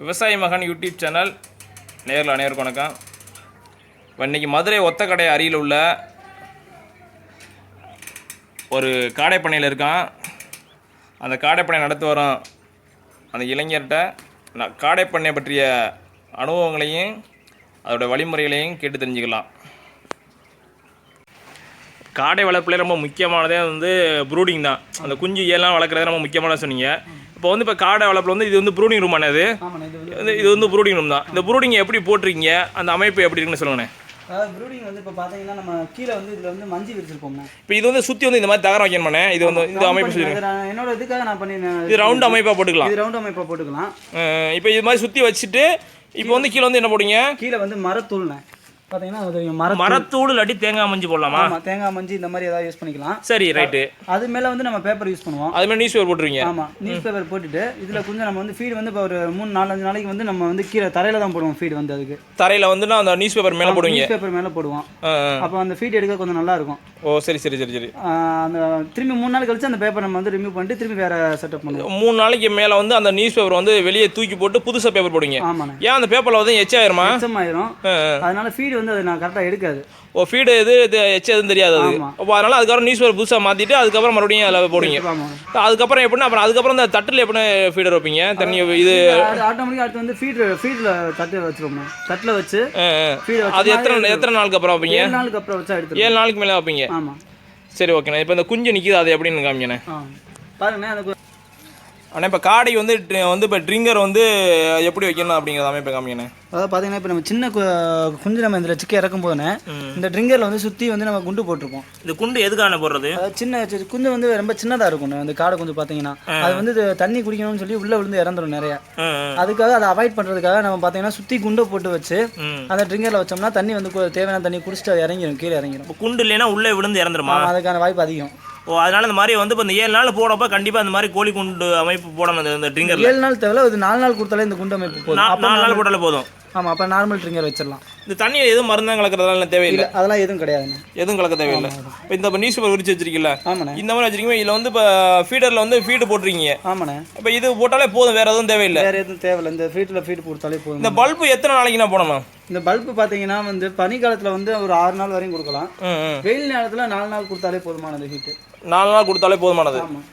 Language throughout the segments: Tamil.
விவசாய மகன் யூடியூப் சேனல். நேரில் அனைவருக்கும் வணக்கம். இப்போ இன்றைக்கி மதுரை ஒத்தக்கடை அருகில் உள்ள ஒரு காடைப்பண்ணையில் இருக்கான். அந்த காடைப்பண்ணை நடத்தி வரோம் அந்த இளைஞர்கிட்ட நான் காடைப்பண்ணை பற்றிய அனுபவங்களையும் அதோட வழிமுறைகளையும் கேட்டு தெரிஞ்சுக்கலாம். காடை வளர்ப்புலேயே ரொம்ப முக்கியமானதே வந்து ப்ரூடிங் தான். அந்த குஞ்சு ஏலாம் வளர்க்குறது ரொம்ப முக்கியமான சொன்னீங்க. இப்போ வந்து இப்போ காடை வளர்ப்பில் வந்து இது வந்து ப்ரூடிங் ரூம் ஆனது. இது வந்து ப்ரூடிங் ரூம் தான். இந்த ப்ரூடிங் எப்படி போட்டிருக்கீங்க? அந்த அமைப்பு எப்படி இருக்குன்னு சொல்லுங்கண்ணே. அதாவது ப்ரூடிங் வந்து இப்போ பார்த்தீங்கன்னா நம்ம கீழே வந்து இதில் வந்து மஞ்சள் விரிச்சிருப்போம்ண்ணே. இப்போ இது வந்து சுற்றி வந்து இந்த மாதிரி தகரம் வைக்கணுமாண்ணே? இது வந்து இந்த அமைப்பு என்னோட இதுக்காக நான் பண்ணியிருந்தேன் இது ரவுண்ட் அமைப்பாக போட்டுக்கலாம். இது ரவுண்ட் அமைப்பை போட்டுக்கலாம். இப்போ இது மாதிரி சுற்றி வச்சுட்டு இப்போ வந்து கீழே வந்து என்ன போடுங்க கீழே வந்து மரத்தூள்ண்ணே. பார்த்தீங்கன்னா அது தெரியும். மர மரத்தூள் இல்லாட்டி தேங்காய் மஞ்சள் போடலாமா? ஆமாம் தேங்காய் மஞ்சி இந்த மாதிரி ஏதாவது யூஸ் பண்ணிக்கலாம். சரி ரைட்டு அது மேலே வந்து நம்ம பேப்பர் யூஸ் பண்ணுவோம். அது மாதிரி நியூஸ் பேப்பர் போட்டுருவீங்க? ஆமாம் நியூஸ் பேப்பர் போட்டுட்டு இதில் கொஞ்சம் நம்ம வந்து ஃபீடு வந்து இப்போ ஒரு மூணு நாலஞ்சு நாளைக்கு வந்து நம்ம வந்து கீழே தரையில் தான் போடுவோம் ஃபீடு வந்து அதுக்கு. தரையில் வந்துன்னா அந்த நியூஸ் பேப்பர் மேலே போடுவீங்க? நியூஸ் பேப்பர் மேலே போடுவோம். அப்போ அந்த ஃபீட் எடுக்க கொஞ்சம் நல்லா இருக்கும். ஓ சரி சரி சரி சரி. அந்த திரும்பி மூணு நாள் கழிச்சு அந்த பேப்பர் நம்ம வந்து ரிமூவ் பண்ணிட்டு திரும்பி வேற செட்டப் பண்ணுவோம். மூணு நாளைக்கு மேலே வந்து அந்த நியூஸ் பேப்பர் வந்து வெளியே தூக்கி போட்டு புதுசாக பேப்பர் போடுவீங்க? ஆமாண்ணே. ஏன் அந்த பேப்பரில் வந்து எச்சாயிருமா மிச்சமாயிரும் அதனால ஃபீடு வந்து அது நான் கரெக்டாக எடுக்காது. ஓ ஃபீடு இது இது எச்ச எதுவும் தெரியாது அது. அப்போ அதனால அதுக்கப்புறம் நியூஸ் பேப்பர் புதுசாக மாற்றிட்டு அதுக்கப்புறம் மறுபடியும் அதில் போடுவீங்க. ஆமாம் அதுக்கப்புறம் எப்படின்னா அப்புறம் அதுக்கப்புறம் இந்த தட்டில் எப்படி ஃபீடர் வைப்பீங்க? தண்ணி இது ஆட்டோமேட்டிக்காக அடுத்து வந்து ஃபீட் ஃபீடில் தட்டு வச்சிருவோம்? தட்டில் வச்சு அது எத்தனை எத்தனை நாளுக்கு அப்புறம் வைப்பீங்க? ஏழு நாளுக்கு அப்புறம் வச்சா எடுத்துருவோம். ஏழு நாளுக்கு மேலே வைப்பீங்க. ஆமாம் சரி ஓகேண்ணே இப்போ இந்த குஞ்சு நிற்கிது அது எப்படின்னு காமிங்கண்ணே பாருங்கண்ணே அந்த ஆனால் இப்போ காடை வந்து வந்து இப்போ ட்ரிங்கர் வந்து எப்படி வைக்கணும் அப்படிங்கிறத அமைப்பு காமிங்கண்ணே அதாவது பார்த்தீங்கன்னா இப்போ நம்ம சின்ன குஞ்சு நம்ம இதில் சிக்க இறக்கும் போதுனே இந்த ட்ரிங்கரில் வந்து சுற்றி வந்து நம்ம குண்டு போட்டிருப்போம். இந்த குண்டு எதுக்கான போடுறது? சின்ன குஞ்சு வந்து ரொம்ப சின்னதாக இருக்கும் அந்த காடை குஞ்சு பார்த்தீங்கன்னா அது வந்து தண்ணி குடிக்கணும்னு சொல்லி உள்ளே விழுந்து இறந்துரும் நிறையா. அதுக்காக அதை அவாய்ட் பண்ணுறதுக்காக நம்ம பார்த்தீங்கன்னா சுற்றி குண்டை போட்டு வச்சு. அந்த ட்ரிங்கரில் வச்சோம்னா தண்ணி வந்து தேவையான தண்ணி குடிச்சிட்டு அது இறங்கிடும் கீழே இறங்கிடும் இப்போ குண்டு இல்லைன்னா உள்ளே விழுந்து இறந்துருமா? ஆமா, அதுக்கான வாய்ப்பு அதிகம். ஓ அதனால இந்த மாதிரி வந்து இப்போ இந்த ஏழு நாள் போடப்போ கண்டிப்பாக இந்த மாதிரி கோழி குண்டு அமைப்பு போடணும் இந்த- ட்ரிங்கரில். ஏழு நாள் தேவையில்ல இது நாலு நாள் கொடுத்தாலே இந்த குண்டு அமைப்பு போதும். நாலு நாள் போட்டாலே போதும். ஆமாம் அப்போ நார்மல் ட்ரிங்கர் வச்சிடலாம். இந்த தண்ணியில் எதுவும் மருந்தம் கலக்கிறதால தேவையில்லை. அதெல்லாம் எதுவும் கிடையாதுண்ணே. எதுவும் கலக்க தேவையில்லை. இப்போ இந்த நியூஸ் பேப்பர் விரிச்சு வச்சிருக்கீங்களா ஆமாண்ணே. இந்த மாதிரி வச்சிருக்கீங்க இதில் வந்து இப்போ ஃபீடரில் வந்து ஃபீடு போட்டிருக்கீங்க. ஆமாண்ணே. இப்போ இது போட்டாலே போதும் வேற எதுவும் தேவையில்லை. வேறு எதுவும் தேவையில்ல. இந்த ஃபீட்டில் ஃபீட் கொடுத்தாலே போதும். இந்த பல்பு எத்தனை நாளைக்கு நான் போடணும்? இந்த பல்பு பார்த்தீங்கன்னா வந்து பனிக்காலத்தில் வந்து ஒரு ஆறு நாள் வரையும் கொடுக்கலாம். வெயில் நேரத்தில் நாலு நாள் கொடுத்தாலே போதுமானது ஹீட்டு நாலு நாள் கொடுத்தாலே போதுமானது. ஆமாம்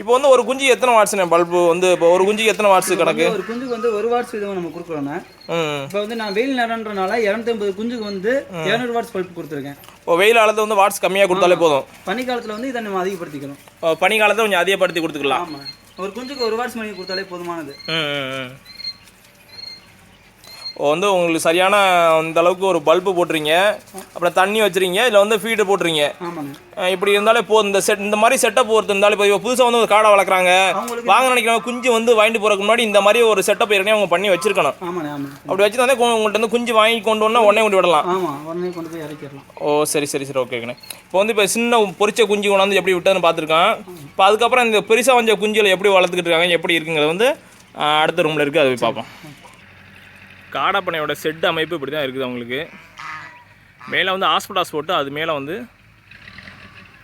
இப்போ வந்து ஒரு குஞ்சு எத்தனை வாட்ஸ்ண்ணே பல்பு வந்து இப்போ ஒரு குஞ்சுக்கு எத்தனை வாட்ஸ் கணக்கு? ஒரு குஞ்சுக்கு வந்து ஒரு வாட்ஸ் இதுவும் நம்ம கொடுக்குறோண்ணே இப்போ வந்து நான் வெயில் நேரம்ன்றனால இரநூத்தம்பது குஞ்சுக்கு வந்து இரநூறு வாட்ஸ் பல்ப் கொடுத்துருக்கேன். இப்போ வெயில் காலத்தில் வந்து வாட்ஸ் கம்மியாக கொடுத்தாலே போதும். பனிக்காலத்தில் வந்து இதை நம்ம அதிகப்படுத்திக்கணும். இப்போ பனி காலத்தை கொஞ்சம் அதிகப்படுத்தி கொடுத்துக்கலாம். ஒரு குஞ்சுக்கு ஒரு வாட்ஸ் மணி கொடுத்தாலே போதுமானது. வந்து உங்களுக்கு சரியான அந்த அளவுக்கு ஒரு பல்பு போட்டுறீங்க அப்புறம் தண்ணி வச்சுறீங்க இதில் வந்து ஃபீடு போட்டுறீங்க இப்படி இருந்தாலே போதும் இந்த செட் இந்த மாதிரி செட்டப் ஒருத்தர் இருந்தாலும் இப்போ புதுசாக வந்து ஒரு காடை வளர்க்குறாங்க. வாங்க நினைக்கிறவங்க குஞ்சு வந்து வாங்கிட்டு போகிறதுக்கு முன்னாடி இந்த மாதிரி ஒரு செட்டப் ஏற்கனவே அவங்க பண்ணி வச்சிருக்கணும். அப்படி வச்சுருந்தாலே உங்கள்கிட்ட வந்து குஞ்சு வாங்கி கொண்டு வந்தா உடனே கொண்டு விடலாம். ஓ சரி சரி சரி. ஓகேங்கண்ணே இப்போ வந்து இப்போ சின்ன பொரிச்ச குஞ்சு கொண்டாந்து எப்படி விட்டதுன்னு பார்த்துருக்கான் இப்போ அதுக்கப்புறம் இந்த பெருசாக வந்த குஞ்சுகளை எப்படி வளர்த்துக்கிட்டு இருக்காங்க எப்படி இருக்குங்கிறது வந்து அடுத்த ரூமில் இருக்குது அதை போய் பார்ப்போம். காடாப்பனையோட செட் அமைப்பு இப்படி தான் இருக்குது அவங்களுக்கு. மேலே வந்து ஹாஸ்பிட்டாஸ் போட்டு அது மேலே வந்து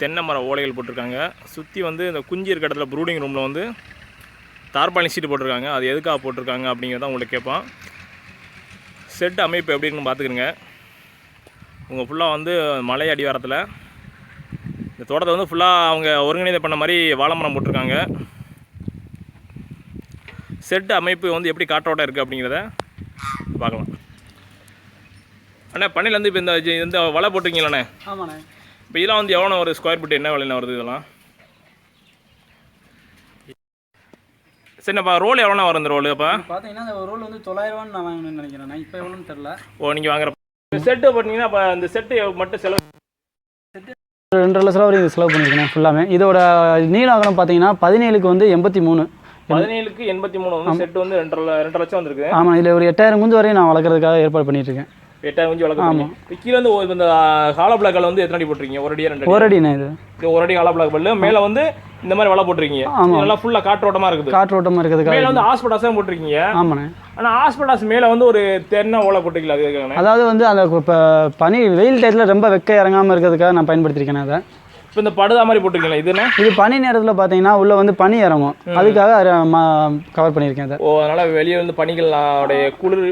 தென்னை மர ஓலைகள் போட்டிருக்காங்க. சுற்றி வந்து இந்த குஞ்சு இருக்க இடத்துல ப்ரூடிங் ரூமில் வந்து தார்பாலி சீட்டு போட்டிருக்காங்க. அது எதுக்காக போட்டிருக்காங்க அப்படிங்கிறத உங்களுக்கு கேட்பான் செட் அமைப்பு எப்படின்னு பார்த்துக்கிறங்க உங்கள் ஃபுல்லாக வந்து மலை அடிவாரத்தில் இந்த தோட்டத்தை வந்து ஃபுல்லாக அவங்க ஒருங்கிணைந்த பண்ண மாதிரி வாழைமரம் போட்டிருக்காங்க. செட் அமைப்பு வந்து எப்படி காற்றோட்டம் இருக்குது அப்படிங்கிறத பார்க்கலாம். அண்ணா பண்ணையிலேருந்து இப்போ இந்த இந்த வலை போட்டிருக்கீங்களாண்ணே? ஆமாண்ணே. இப்போ இதெல்லாம் வந்து எவ்வளோ ஒரு ஸ்கொயர் ஃபீட் என்ன விலையில வருது இதெல்லாம்? சரிண்ணப்பா ரோல் எவ்வளோண்ணா வரும் இந்த ரோல்? அப்போ பார்த்தீங்கன்னா இந்த ரோல் வந்து தொள்ளாயிரரூவான்னு நான் வாங்கணும்னு நினைக்கிறேன் இப்போ எவ்வளோன்னு தெரில. ஓ நீங்கள் வாங்குற செட்டு பார்த்தீங்கன்னா அப்போ இந்த செட்டு மட்டும் செலவு ரெண்டரை லட்ச ரூபா வரைக்கும் செலவு பண்ணியிருக்கேன் ஃபுல்லாமே இதோட நீள அகலம் பார்த்தீங்கன்னா பதினேழுக்கு வந்து எண்பத்தி மூணு. பதினேழுக்கு எண்பத்தி மூணு வந்து செட்டு வந்து ரெண்டரை ரெண்டரை லட்சம் வந்திருக்கு. ஆமாம் இதில் ஒரு எட்டாயிரம் குஞ்சு வரையும் நான் வளர்க்குறதுக்காக ஏற்பாடு பண்ணிட்டு இருக்கேன் எட்டாயிரம் குஞ்சு வளர்க்குறீங்க இப்போ கீழே வந்து இந்த ஹாலோ பிளாக்ல வந்து எத்தனை அடி போட்டிருக்கீங்க? ஒரு அடியா ரெண்டு அடி ஒரு அடிண்ணே இது. இது ஒரு அடி ஹாலோ பிளாக் பல்லு. மேலே வந்து இந்த மாதிரி வலை போட்டிருக்கீங்க. ஆமா. இதெல்லாம் ஃபுல்லாக காற்றோட்டமாக இருக்குது. காற்றோட்டமாக இருக்கிறதுக்காக மேலே வந்து ஹாஸ்பிட்டாஸும் போட்டிருக்கீங்க. ஆமாண்ணே. ஆனால் ஹாஸ்பிட்டாஸ் மேலே வந்து ஒரு தென்னை ஓலை போட்டிருக்கல அது இருக்காங்க அதாவது வந்து அந்த இப்போ பனி வெயில் டயத்தில் ரொம்ப வெக்க இறங்காமல் இருக்கிறதுக்காக நான் பயன்படுத்தியிருக்கேன் அதை. இப்போ இந்த படுதா மாதிரி போட்டிருக்கீங்களா? இது என்ன? இது பனி நேரத்தில் பார்த்தீங்கன்னா உள்ள வந்து பனி இறங்கும். அதுக்காக கவர் பண்ணியிருக்கேன் சார் ஓ அதனால வெளியே வந்து பனிகள் உடைய குளிர்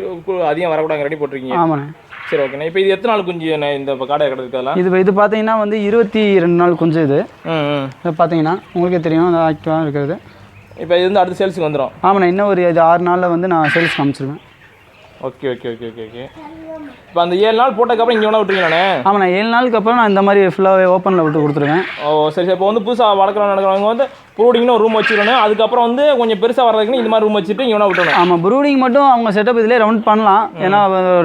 அதிகம் வரக்கூடாது ரெடி போட்டிருக்கீங்க. ஆமாண்ணே. சரி ஓகேண்ணா இப்போ இது எத்தனை நாள் குஞ்சு இந்த காடை கிடக்குதுலாம் இது இது பார்த்தீங்கன்னா வந்து இருபத்தி ரெண்டு நாள் கொஞ்சம் இது. பார்த்தீங்கன்னா உங்களுக்கே தெரியும் ஆக்டிவாக இருக்கிறது. இப்போ இது வந்து அடுத்த சேல்ஸுக்கு வந்துடும் ஆமாண்ணே இன்னும் ஒரு இது ஆறு நாளில் வந்து நான் sales காமிச்சிருவேன். Okay okay okay okay okay. இப்போ அந்த ஏழு நாள் போட்டதுக்கப்புறம் இங்கே வேணா விட்டுருங்கண்ணே ஆமாண்ணா ஏழு நாளுக்கு அப்புறம் நான் இந்த மாதிரி ஃபுல்லாகவே ஓப்பனில் விட்டு கொடுத்துருவேன். ஓ சரி சரி. இப்போ வந்து புதுசாக வளர்க்குறவங்க நடக்கிறவங்க வந்து ப்ரூடிங்னு ஒரு ரூம் வச்சுக்கணும் அதுக்கப்புறம் வந்து கொஞ்சம் பெருசாக வர்றதுக்குன்னு இந்த மாதிரி ரூம் வச்சுட்டு வேணா விட்டணும் ஆமாம் ப்ரூடிங் மட்டும் அவங்க செட்டப் இதிலே ரவுண்ட் பண்ணலாம். ஏன்னா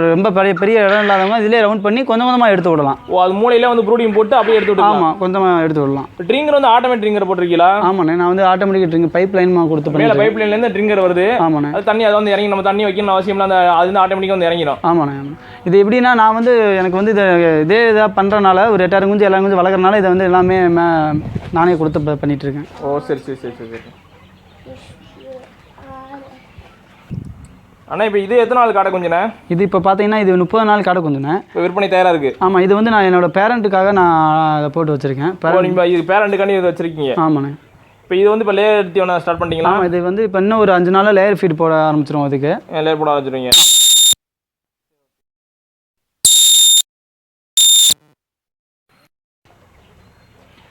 ரொம்ப பெரிய பெரிய இடம் இல்லாதவங்க இதிலே ரவுண்ட் பண்ணி கொஞ்சம் கொஞ்சமாக எடுத்து விடலாம். ஓ அது மூலையில வந்து ப்ரூடிங் போட்டு அப்படியே எடுத்து விட்டுக்கலாம். ஆமாம் கொஞ்சமாக எடுத்து விடலாம். ட்ரிங்கர் வந்து ஆட்டோமேட்டிக் ட்ரிங்கர் போட்டிருக்கீங்களா? ஆமாண்ணே நான் வந்து ஆட்டோமேட்டிக் ட்ரிங்க் பைப் லைன்மா கொடுத்து மேலே பைப் லைன்லேருந்து ட்ரிங்கர் வருது. ஆமாண்ணே. அது தண்ணி அதை வந்து இறங்கி நம்ம தண்ணி வைக்கணும் அவசியம் இல்லை அந்த அது வந்து ஆட்டோமேட்டிக்காக வந்து இறங்கிடும். ஆமாண்ணே இது எப்படின்னா நான் வந்து எனக்கு வந்து இது இதே இதாக பண்ணுறனால ஒரு எட்டாயிரம் குஞ்சு எல்லாரும் குஞ்சு வளர்க்குறனால இதை வந்து எல்லாமே நானே கொடுத்து ப- பண்ணிட்டு இருக்கேன். ஓ சரி சரி சரி சரி சரி. அண்ணா இப்போ இது எத்தனை நாள் காடை குஞ்சுண்ணே? இது இப்போ பார்த்தீங்கன்னா இது முப்பது நாள் கடை குஞ்சுண்ணே. இப்போ விற்பனை தயாராக இருக்கு? ஆமாம் இது வந்து நான் என்னோட பேரண்ட்டுக்காக நான் அதை போட்டு வச்சுருக்கேன். நீங்கள் இது பேரண்ட்டுக்காண்டி இது வச்சிருக்கீங்க? ஆமாண்ணே. இப்போ இது வந்து இப்போ லேயர் எடுத்து ஸ்டார்ட் பண்ணிட்டீங்களா இது வந்து இப்போ இன்னும் ஒரு அஞ்சு நாளில் லேயர் ஃபீட் போட ஆரம்பிச்சிரும் அதுக்கு. லேயர் போட ஆரம்பிச்சிருவீங்க.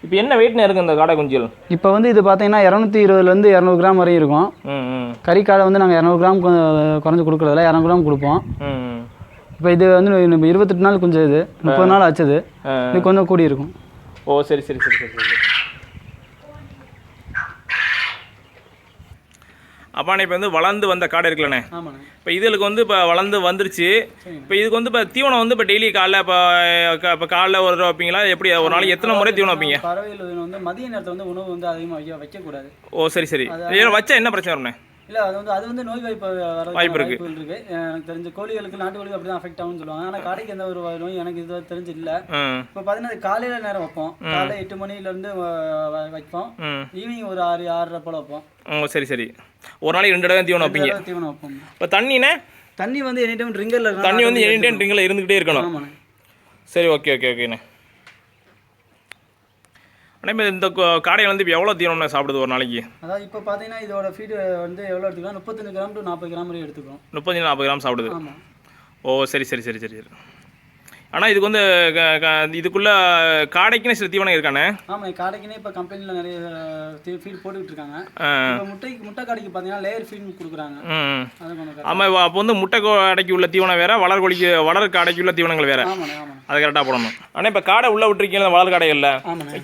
இப்போ என்ன வெயிட்னு இருக்கு இந்த காடை குஞ்சுகள் இப்போ வந்து இது பார்த்தீங்கன்னா இரநூத்தி இருபதுலேருந்து இரநூறு கிராம் வரையும் இருக்கும். கறிக்காடை வந்து நாங்கள் இரநூறு கிராம் குறைஞ்சு கொடுக்குறதில்ல இரநூறு கிராம் கொடுப்போம். இப்போ இது வந்து நம்ம இருபத்தெட்டு நாள் கொஞ்சம் இது முப்பது நாள் ஆச்சுது. இது. கொஞ்சம் கூடி இருக்கும். ஓ சரி சரி சரி சரி. அப்பாண்ணே இப்போ வந்து வளர்ந்து வந்த காடை இருக்குல்லண்ணே. இப்போ இதுகளுக்கு வந்து இப்போ வளர்ந்து வந்துருச்சு. இப்போ இதுக்கு வந்து இப்போ தீவனம் வந்து இப்போ டெய்லி காலைல இப்போ இப்போ காலைல ஒரு வைப்பீங்களா? எப்படி? ஒரு நாளைக்கு எத்தனை முறை தீவனம் வைப்பீங்க? பறவைகள் வந்து மதிய நேரத்தில் வந்து உணவு வந்து அதிகமாக வைக்க வைக்கக்கூடாது. ஓ சரி சரி. வச்சா என்ன பிரச்சனை வரும்ண்ணே? இல்லை அது வந்து அது வந்து நோய் வாய்ப்பு வர வாய்ப்பு இருக்கு. எனக்கு தெரிஞ்ச கோழிகளுக்கு நாட்டு கோழிக்கு அப்படி தான் அஃபெக்ட் ஆகும்னு சொல்லுவாங்க. ஆனால் கடைக்கு எந்த ஒரு நோய் எனக்கு இது தெரிஞ்சு இல்லை இப்போ பார்த்தீங்கன்னா காலையில் நேரம் வைப்போம். காலையில் எட்டு மணிலேருந்து வைப்போம். ஈவினிங் ஒரு ஆறு ஆறரை போல் வைப்போம். சரி சரி. ஒரு நாளைக்கு ரெண்டு தடவை தீவனம் வைப்பீங்க. தீவனம் வைப்போம். இப்போ தண்ணிண்ணே தண்ணி வந்து எனி டைம் ட்ரிங்கரில் தண்ணி வந்து எனி டைம் ட்ரிங்கில் இருந்துக்கிட்டே இருக்கணும். சரி ஓகே ஓகே ஓகேண்ணே இப்போ இந்த கோ- காடையை வந்து இப்போ எவ்வளோ தீவனம்ண்ணே சாப்பிடுது ஒரு நாளைக்கு? அதாவது இப்போ பார்த்தீங்கன்னா இதோட ஃபீடு வந்து எவ்வளோ எடுத்துக்கலாம்? முப்பத்தஞ்சு கிராம் டு நாற்பது கிராம் வரையும் எடுத்துக்கிறோம். முப்பத்தஞ்சு நாற்பது கிராம் சாப்பிடுது. ஓ சரி சரி சரி சரி சரி. ஆனால் இதுக்கு வந்து இதுக்குள்ள காடைக்குன்னு சில தீவனம் இருக்காண்ணே ஆமாம் காடைக்குனே இப்போ கம்பெனியில் நிறைய ஃபீட் போட்டுக்கிட்டு இருக்காங்க. இப்போ முட்டைக்கு முட்டை காடைக்கு பார்த்தீங்கன்னா லேயர் ஃபீட் கொடுக்குறாங்க. ஆமாம் அப்போ வந்து முட்டை காடைக்கு உள்ள தீவனம் வேறு வளர் கோழிக்கு வளர் காடைக்கு உள்ள தீவனங்கள் வேறு. அது கரெக்டாக போடணும். ஆனால் இப்போ காடை உள்ளே விட்டுருக்கீங்க வளர் காடைகளில்?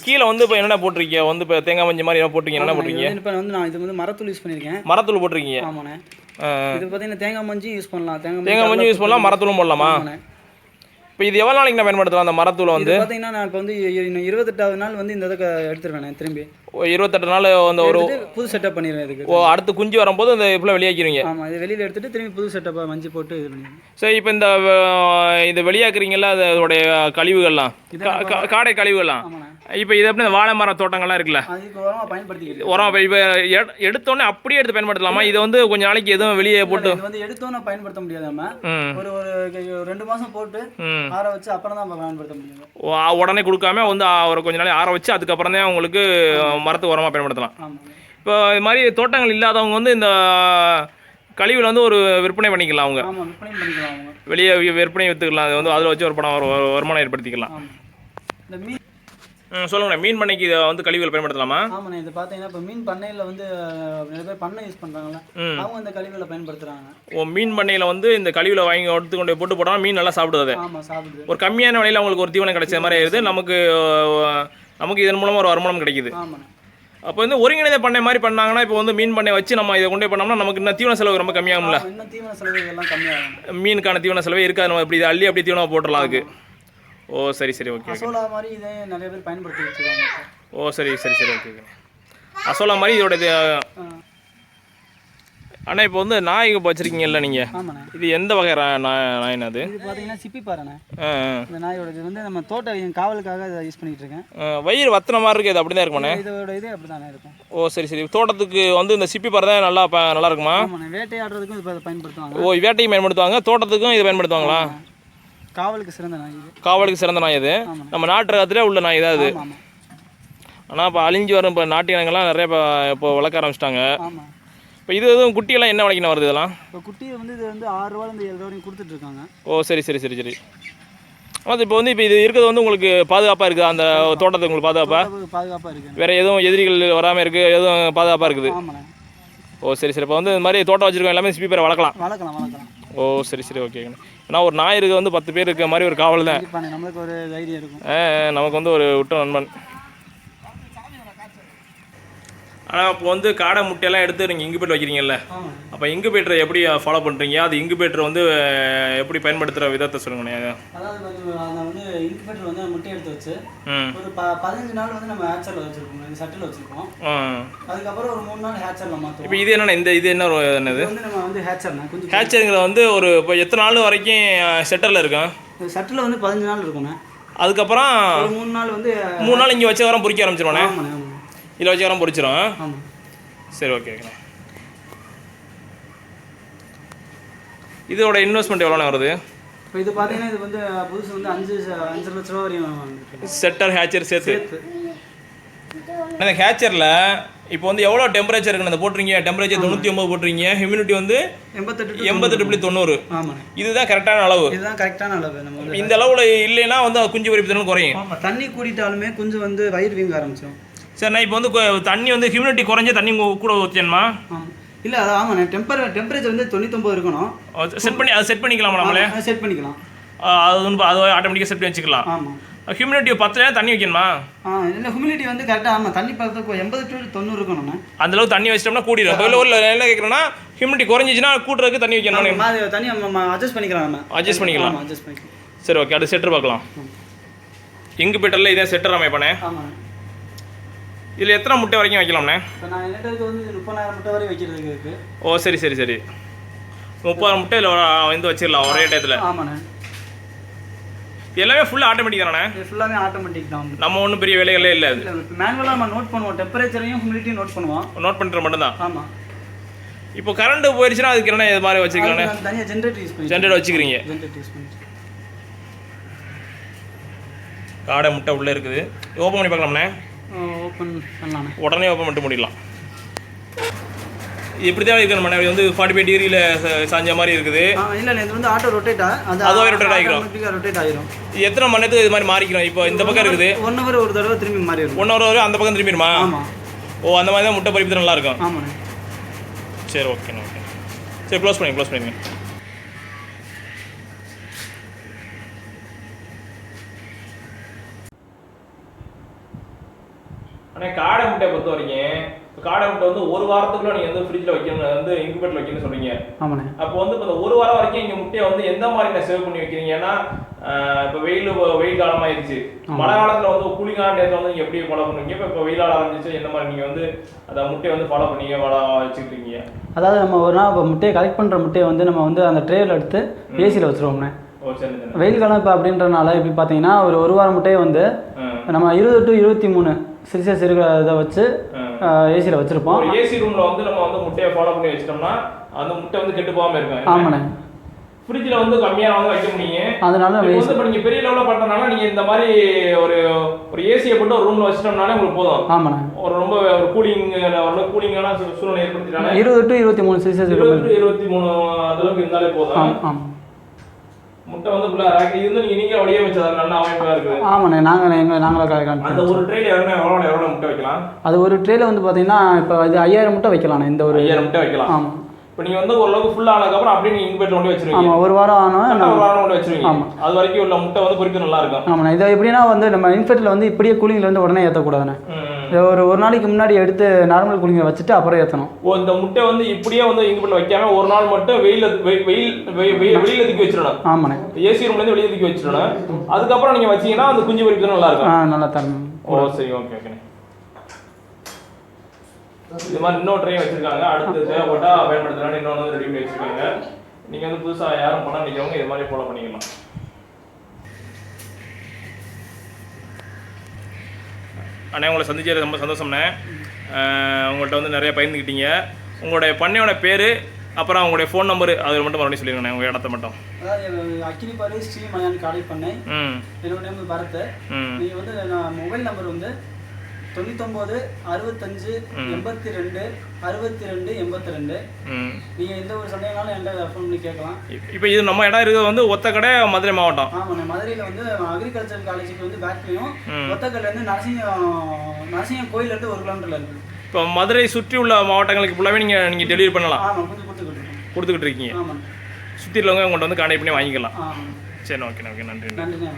கீழே வந்து இப்போ என்னென்ன போட்டிருக்கீங்க? வந்து இப்போ தேங்காய் மஞ்சள் மாதிரி என்ன போட்டிருக்கீங்க? என்ன போட்டிருக்கீங்க? இப்போ வந்து நான் இது வந்து மரத்தூள் யூஸ் பண்ணியிருக்கேன். மரத்தூள் போட்டிருக்கீங்க? ஆமாண்ணே. இது பார்த்தீங்கன்னா தேங்காய் மஞ்சும் யூஸ் பண்ணலாம். தேங்காய் மஞ்சள் யூஸ் பண்ணலாம் மரத்தூளும் போடலாமா? இப்போ இது எவ்வளோ நாளைக்கு நான் பயன்படுத்தலாம் அந்த மரத்தூளை வந்து? இது பார்த்தீங்கன்னா நான் இப்போ வந்து இருபத்தெட்டாவது நாள் வந்து இந்த இதுக்கு எடுத்துருவேன் திரும்பி. ஒரு இருபத்தெட்டு நாள் அந்த ஒரு புது செட்டப் பண்ணிடுவேன் இதுக்கு. ஓ அடுத்து குஞ்சு வரும்போது அந்த இப்பெல்லாம் வெளியாக்கிடுவீங்க ஆமாம் இது வெளியில் எடுத்துட்டு திரும்பி புது செட்டப்பை மஞ்சு போட்டு இது பண்ணிடுவேன். சரி இப்போ இந்த இது வெளியாக்குறீங்கல்ல அது அதோடைய கழிவுகள்லாம். காடை கழிவுகள்லாம். ஆமாண்ணே. இப்போ இது எப்படி இந்த வாழை மரம் தோட்டங்கள்லாம் இருக்குல்ல? உரம் இப்போ எடு- எடுத்தோடனே அப்படியே எடுத்து பயன்படுத்தலாமா? இதை வந்து கொஞ்ச நாளைக்கு எதுவும் வெளியே போட்டு வந்து எடுத்தோன்னே பயன்படுத்த முடியாது நம்ம. ம். ஒரு ஒரு ரெண்டு மாதம் போட்டு ஆற வச்சு அப்புறம் தான் பயன்படுத்த முடியும். உடனே கொடுக்காம வந்து ஒரு கொஞ்ச நாளைக்கு ஆற வச்சு அதுக்கப்புறம் தான் உங்களுக்கு மரத்து உரமாக பயன்படுத்தலாம். இப்போ இது மாதிரி தோட்டங்கள் இல்லாதவங்க வந்து இந்த கழிவுல வந்து ஒரு விற்பனை பண்ணிக்கலாம் அவங்க. வெளியே விற்பனை விற்றுக்கலாம் அது வந்து அதில் வச்சு ஒரு பணம் வருமானம் ஏற்படுத்திக்கலாம் ஆமாம் இந்த மீன் ம் சொல்லுங்கண்ணே மீன் பண்ணைக்கு இதை வந்து கழிவுகள் பயன்படுத்தலாமா? ஆமாண்ணே இது பார்த்தீங்கன்னா இப்போ மீன் பண்ணையில் வந்து நிறைய பேர் பண்ணை யூஸ் பண்ணுறாங்கல்ல ம். அவங்க இந்த கழிவுகளை பயன்படுத்துகிறாங்க ஓ மீன் பண்ணையில் வந்து இந்த கழிவுல வாங்கி எடுத்து கொண்டு போட்டு போட்டால் மீன் நல்லா சாப்பிடுது ஆமாம் சாப்பிடுது. ஒரு கம்மியான விலையில் அவங்களுக்கு ஒரு தீவனம் கிடைச்ச மாதிரி ஆயிடுது நமக்கு நமக்கு இதன் மூலமாக ஒரு வருமானம் கிடைக்குது. ஆமாண்ணே. அப்போ வந்து ஒருங்கிணைந்த பண்ணை மாதிரி பண்ணாங்கன்னா இப்போ வந்து மீன் பண்ணை வச்சு நம்ம இதை கொண்டு போய் பண்ணோம்னா நமக்கு இன்னும் தீவன செலவு ரொம்ப கம்மியாகும்ல. மீனுக்கான தீவன செலவே இருக்காது. நம்ம இப்படி இதை அள்ளி அப்படி தீவனம் போட்டுடலாம் அதுக்கு. ஓ சரி சரி ஓகே அசோலா மாதிரி இதை நிறைய பேர் பயன்படுத்திட்டு இருக்காங்க. ஓ சரி சரி சரி ஓகே அசோலா மாதிரி இதோட இது அண்ணா இப்போ வந்து நாய் இப்போ வச்சுருக்கீங்கல்ல நீங்கள் இது எந்த வகை நாய் அது? இது பார்த்தீங்கன்னா சிப்பி பாருண்ணே ஆ, இந்த நாயோட இது வந்து நம்ம தோட்ட காவலுக்காக இதை யூஸ் பண்ணிட்டு இருக்கேன். வயிறு வத்தின மாதிரி இருக்குது அது அப்படி தான் இருக்குமாண்ணே இதோட இது அப்படி தானே இருக்கும். ஓ சரி சரி. தோட்டத்துக்கு வந்து இந்த சிப்பி பறவை தான் நல்லா நல்லா இருக்குமா? வேட்டையாடுறதுக்கும் அதை பயன்படுத்துவாங்க. ஓ வேட்டைக்கு பயன்படுத்துவாங்க தோட்டத்துக்கும் இது பயன்படுத்துவாங்களா? காவலுக்கு சிறந்த நாய் இது. காவலுக்கு சிறந்த நாய் இது. நம்ம நாட்டு ரகத்துல உள்ள நாய் தான் இது. ஆனால் இப்போ அழிஞ்சு வரும் இப்போ நாட்டு இனங்கள்லாம் நிறைய இப்போ இப்போ வளர்க்க ஆரம்பிச்சிட்டாங்க. இப்போ இது எதுவும் குட்டியெல்லாம் என்ன விலைக்குண்ணா வருது இதெல்லாம்? இப்போ குட்டியை வந்து இது வந்து ஆறு ரூபாலேருந்து ஏழு ரூபா வரைக்கும் கொடுத்துட்ருக்காங்க ஓ சரி சரி சரி சரி. அது இப்போ வந்து இப்போ இது இருக்கிறது வந்து உங்களுக்கு பாதுகாப்பாக இருக்குது அந்த தோட்டத்துக்கு உங்களுக்கு பாதுகாப்பா? பாதுகாப்பாக இருக்கு. வேறு எதுவும் எதிரிகள் வராமல் இருக்குது எதுவும் பாதுகாப்பாக இருக்குது? ஓ சரி சரி. இப்போ வந்து இந்த மாதிரி தோட்டம் வச்சுருக்கோம் எல்லாமே சிப்பி பேரை வளர்க்கலாம். வளர்க்கலாம் வளர்க்கலாம். ஓ சரி சரி ஓகேங்கண்ணா ஏன்னா ஒரு நாய் இருக்கு வந்து பத்து பேர் இருக்க மாதிரி ஒரு காவல் தான் நம்மளுக்கு ஒரு தைரியம் இருக்கும். நமக்கு வந்து ஒரு விட்ட நண்பன். ஆனால் இப்போ வந்து காடை முட்டையெல்லாம் எடுத்து நீங்கள் இங்குபேட்டர் வைக்கிறீங்கல்ல? அப்போ இங்குபேட்டரை எப்படி ஃபாலோ பண்ணுறீங்க அது இங்குபேட்டர் வந்து எப்படி பயன்படுத்துகிற விதத்தை சொல்லுங்கண்ணே அதாவது வந்து அதை வந்து முட்டை எடுத்து வச்சு ஒரு ப பதினஞ்சு நாள் வந்து நம்ம ஹேச்சரில் வச்சுருக்கோம் சட்டில் வச்சுருக்கோம். அதுக்கப்புறம் ஒரு மூணு நாள் ஹேச்சரில் மாற்றுவோம் இப்போ இது என்னண்ணா இந்த இது என்ன ஒரு என்னது? நம்ம வந்து ஹேச்சர்னா கொஞ்சம் ஹேச்சருங்கிற வந்து ஒரு இப்போ எத்தனை நாள் வரைக்கும் செட்டரில் இருக்கும்? சட்டில் வந்து பதினஞ்சு நாள் இருக்குண்ணே அதுக்கப்புறம் மூணு நாள் வந்து மூணு நாள் இங்கே வச்ச வாரம் பொறிக்க ஆரம்பிச்சிருவானே இதில் வச்ச வாரம் பொறிச்சிரும் ஆமாம் சரி ஓகே ஓகேண்ணே இதோட இன்வெஸ்ட்மெண்ட் எவ்வளோண்ணே வருது? இப்போ இது பார்த்தீங்கன்னா இது வந்து புதுசு வந்து அஞ்சு அஞ்சு லட்ச ரூபா வரையும். செட்டர் ஹேச்சர் சேர்த்து. அந்த ஹேச்சரில் இப்போ வந்து எவ்வளோ டெம்பரேச்சர் இருக்குன்னு அந்த போட்டிருக்கீங்க? டெம்பரேச்சர் தொண்ணூற்றி ஒம்பது போட்டிருக்கீங்க. ஹியூமிடிட்டி வந்து எண்பத்தெட்டு எண்பத்தெட்டு புள்ளி தொண்ணூறு. ஆமாண்ணே. இதுதான் கரெக்டான அளவு. இதுதான் கரெக்டான அளவு நம்ம இந்த அளவில் இல்லைன்னா வந்து குஞ்சு பொறிப்பு திறன் குறையும். ஆமாம் தண்ணி கூட்டிட்டாலுமே கொஞ்சம் வந்து வயிறு வீங்க ஆரம்பிச்சிடும் சரிண்ணா இப்போ வந்து தண்ணி வந்து ஹியூமிடிட்டி குறைஞ்ச தண்ணி கூட ஊற்றணுமா இல்லை அது ஆமாண்ணே டெம்பர் டெம்பரேச்சர் வந்து தொண்ணூத்தொம்பது இருக்கணும். செட் பண்ணி அதை செட் பண்ணிக்கலாமா நம்மளே? செட் பண்ணிக்கலாம். அது வந்து அது ஆட்டோமேட்டிக்காக செட் பண்ணி வச்சுக்கலாம். ஆமாம் ஹியூமிடிட்டி பத்தலையா தண்ணி வைக்கணுமா? ஆ இல்லை ஹியூமிடிட்டி வந்து கரெக்டாக ஆமாம் தண்ணி பக்கத்துக்கு எண்பது டு தொண்ணூறு இருக்கணும்ண்ணே அந்த அளவுக்கு தண்ணி வச்சிட்டோம்னா கூடிடும் இப்போ ஒரு என்ன கேட்குறேன்னா ஹியூமிடிட்டி குறைஞ்சிச்சுன்னா கூட்டுறதுக்கு தண்ணி வைக்கணும் தண்ணி அட்ஜஸ்ட் பண்ணிக்கலாம் நம்ம. அட்ஜஸ்ட் பண்ணிக்கலாம். அட்ஜஸ்ட் பண்ணிக்கலாம். சரி ஓகே அது செட்டர் பார்க்கலாம். இங்கு பெட்டரில் இதே செட்டர் அமைப்பானே. ஆமாம் இதில் எத்தனை முட்டை வரைக்கும் வைக்கலாம்ண்ணே? இப்போ நான் என்கிட்ட இருக்க வந்து முப்பதாயிரம் முட்டை வரை வைக்கிறதுக்கு இருக்கு. ஓ சரி சரி சரி. முப்பது முட்டை இதில் வந்து வச்சிடலாம் ஒரே டயத்தில். ஆமாண்ணே. எல்லாமே ஃபுல்லாக ஆட்டோமேட்டிக் தானே இது ஃபுல்லாமே ஆட்டோமேட்டிக் தான். நம்ம ஒன்றும் பெரிய வேலைகளே இல்லை அது. இல்லை மேனுவலாக நம்ம நோட் பண்ணுவோம். டெம்பரேச்சரையும் ஹியூமிடிட்டியும் நோட் பண்ணுவோம். நோட் பண்ணுற மட்டும்தான்? ஆமாம் இப்போ கரண்ட் போயிடுச்சுன்னா அதுக்கு என்ன இது மாதிரி வச்சுக்கலாம்ண்ணே? தனியாக ஜென்ரேட்டர் யூஸ் பண்ணி ஜென்ரேட் வச்சுக்கிறீங்க. ஜென்ரேட்டர் யூஸ் பண்ணி காடை முட்டை உள்ளே இருக்குது. ஓப்பன் பண்ணி பார்க்கலாம்ண்ணே. ஓப்பன் பண்ணலாண்ணே உடனே ஓப்பன் பண்ணிட்டு முடியலாம் இப்படி தான் இருக்கணும்ண்ணே இது வந்து ஃபார்ட்டி ஃபைவ் டிகிரியில் சாஞ்ச மாதிரி இருக்குது. ஆ இல்லை இல்லை இது வந்து ஆட்டோ ரொட்டேட்டா அது அதுவே rotate ஆகிரும். ரொட்டேட் ஆகிரும். இது எத்தனை மணி நேரத்துக்கு இது மாதிரி மாறிக்கணும் இப்போ இந்த பக்கம் இருக்குது. ஒன் ஹவர் ஒரு தடவை திரும்பி மாறி இருக்கும். ஒன் ஹவர் வரும் அந்த பக்கம் திரும்பிடுமா? ஓ அந்த மாதிரி தான் முட்டை பறிப்பு நல்லா இருக்கும். சரி ஓகேண்ணே ஓகே சரி க்ளோஸ் பண்ணி க்ளோஸ் பண்ணிடுங்க ஆனால் காடை முட்டையை பொறுத்த வரைக்கும் காடை முட்டை வந்து ஒரு வாரத்துக்குள்ள நீங்கள் வந்து ஃப்ரிட்ஜில் வைக்கணும் வந்து இன்குபேட்டில் வைக்கணும்னு சொல்றீங்க. ஆமாண்ணே. அப்போ வந்து இப்போ ஒரு வாரம் வரைக்கும் இங்கே முட்டையை வந்து எந்த மாதிரி நான் சேவ் பண்ணி வைக்கிறீங்க? ஏன்னா ஆஹ் இப்போ வெயில் வெயில் காலம் ஆயிடுச்சு மழை காலத்தில் வந்து குளிர்கால நேரத்தில் வந்து நீங்கள் எப்படி ஃபாலோ பண்ணுவீங்க? இப்போ இப்போ வெயிலால் ஆரம்பிச்சு எந்த மாதிரி நீங்கள் வந்து அந்த முட்டையை வந்து ஃபாலோ பண்ணீங்க வச்சுக்கிட்டீங்க அதாவது நம்ம ஒரு நாள் இப்போ முட்டையை கலெக்ட் பண்ணுற முட்டையை வந்து நம்ம வந்து அந்த ட்ரேயில் எடுத்து ஏசியில் வச்சுருவோம்ண்ணே. வெயில் காலம் இப்போ அப்படின்றனால இப்படி பார்த்தீங்கன்னா ஒரு ஒரு வாரம் முட்டையை வந்து. நம்ம இருபது டு இருபத்தி மூணு செல்சியஸ் இருக்கிற இதை வச்சு ஏசியில் வச்சுருப்போம். ஏசி ரூம்ல வந்து நம்ம வந்து முட்டையை ஃபாலோ பண்ணி வச்சிட்டோம்னா அந்த முட்டை வந்து கெட்டு போகாம இருக்கும். ஆமாண்ணே. ஃப்ரிட்ஜில் வந்து கம்மியாக வந்து வைக்க முடியுங்க. அதனால நம்ம வந்து இப்போ நீங்கள் பெரிய லெவலில் பண்ணுறதுனால நீங்கள் இந்த மாதிரி ஒரு ஒரு ஏசியை போட்டு ஒரு ரூமில் வச்சிட்டோம்னாலே உங்களுக்கு போதும். ஆமாண்ணே. ஒரு ரொம்ப ஒரு கூலிங் ஒரு கூலிங்கான சூழ்நிலை ஏற்படுத்திட்டாலே இருபது டு இருபத்தி மூணு செல்சியஸ் இருபது to இருபத்தி மூணு அளவுக்கு இருந்தாலே போதும். ஆமாம் முட்டை வந்து ஃபுல்லாக ரேக் இது வந்து நீங்கள் நீங்கள் வழியே வச்சது நல்ல அமைப்பாக இருக்குது. ஆமாண்ணே நாங்கள் எங்கள் நாங்களாக அந்த ஒரு ட்ரெயில எவ்வளோ எவ்வளோ எவ்வளோ முட்டை வைக்கலாம். அது ஒரு ட்ரேல வந்து பார்த்தீங்கன்னா இப்போ இது ஐயாயிரம் முட்டை வைக்கலாண்ணே இந்த ஒரு ஐயாயிரம் முட்டை வைக்கலாம். ஆமாம் இப்போ நீங்கள் வந்து ஓரளவுக்கு ஃபுல் ஆனதுக்கப்புறம் அப்படியே நீங்கள் இன்குபேட்டர் கொண்டு வச்சிருவீங்க. ஆமாம் ஒரு வாரம் ஆனால் ஒரு வாரம் கொண்டு வச்சிருவீங்க. ஆமா. அது வரைக்கும் உள்ள முட்டை வந்து பொரிக்க நல்லா இருக்கும். ஆமாண்ணே இதை எப்படின்னா வந்து நம்ம இன்ஃபெக்டில் வந்து இப்படியே கூலிங்கில் வந்து உடனே ஏற்றக்கூடாதுண்ணே ஒரு ஒரு நாளைக்கு முன்னாடி எடுத்து நார்மல் கூலிங்கை வச்சுட்டு அப்புறம் ஏற்றணும் ஓ இந்த முட்டை வந்து இப்படியே வந்து இன்குபேட்டர் வைக்காம ஒரு நாள் மட்டும் வெயில் வெயில் வெளியில தூக்கி வச்சிடணும். ஆமாண்ணே. ஏசி ரூம்ல இருந்து வெளியே தூக்கி வச்சிடணும். அதுக்கப்புறம் நீங்க வச்சீங்கன்னா அந்த குஞ்சு பொரிக்கிறது நல்லா இருக்கும். ஆ நல்லா தரணும் ஓ சரி ஓகே ஓகே இது மாதிரி இன்னொரு ட்ரெயின் வச்சிருக்காங்க. அடுத்து தேவைப்பட்டா பயன்படுத்தலாம் இன்னொன்று ரெடி பண்ணி வச்சிருக்காங்க. நீங்க வந்து புதுசா யாரும் பண்ண நினைக்கிறவங்க இது மாதிரி ஃபாலோ பண்ணிக்கலாம். அண்ணே உங்களை சந்திச்சது ரொம்ப சந்தோஷம்ண்ணே உங்கள்கிட்ட வந்து நிறைய பயந்துக்கிட்டீங்க உங்களுடைய பண்ணையோட பேர் அப்புறம் உங்களுடைய ஃபோன் நம்பர் அது மட்டும் மறுபடியும் சொல்லிடுங்கண்ணே உங்கள் இடத்த மட்டும். அதாவது அக்கினிப்பாரு ஸ்ரீமயான் காலை பண்ணை என்னோட நேம் பரத். நீங்கள் வந்து நான் மொபைல் நம்பர் வந்து தொண்ணூத்தொம்பது அறுபத்தஞ்சு எண்பத்தி ரெண்டு அறுபத்தி ரெண்டு எண்பத்தி ரெண்டு ம். நீங்கள் எந்த ஒரு சந்தேகம்னாலும் என்கிட்ட ஃபோன் பண்ணி கேட்கலாம். இப்போ இது நம்ம இடம் இருக்கிறது வந்து ஒத்தக்கடை மதுரை மாவட்டம். ஆமாண்ணே மதுரையில் வந்து அக்ரிகல்ச்சர் காலேஜுக்கு வந்து பேக்லையும் ம். ஒத்தக்கல்லேருந்து நரசிங்கம் நரசிங்கம் கோயிலேருந்து ஒரு கிலோமீட்டரில் இருக்குது இப்போ மதுரை சுற்றி உள்ள மாவட்டங்களுக்கு ஃபுல்லாகவே நீங்கள் நீங்கள் டெலிவரி பண்ணலாம். கொடுத்துக்கிட்டு இருக்கீங்க. ஆமாம் சுற்றி உள்ளவங்க உங்கள்கிட்ட வந்து கான்டாக்ட் பண்ணி வாங்கிக்கலாம். சரி ஓகே ஓகே நன்றி நன்றிண்ணே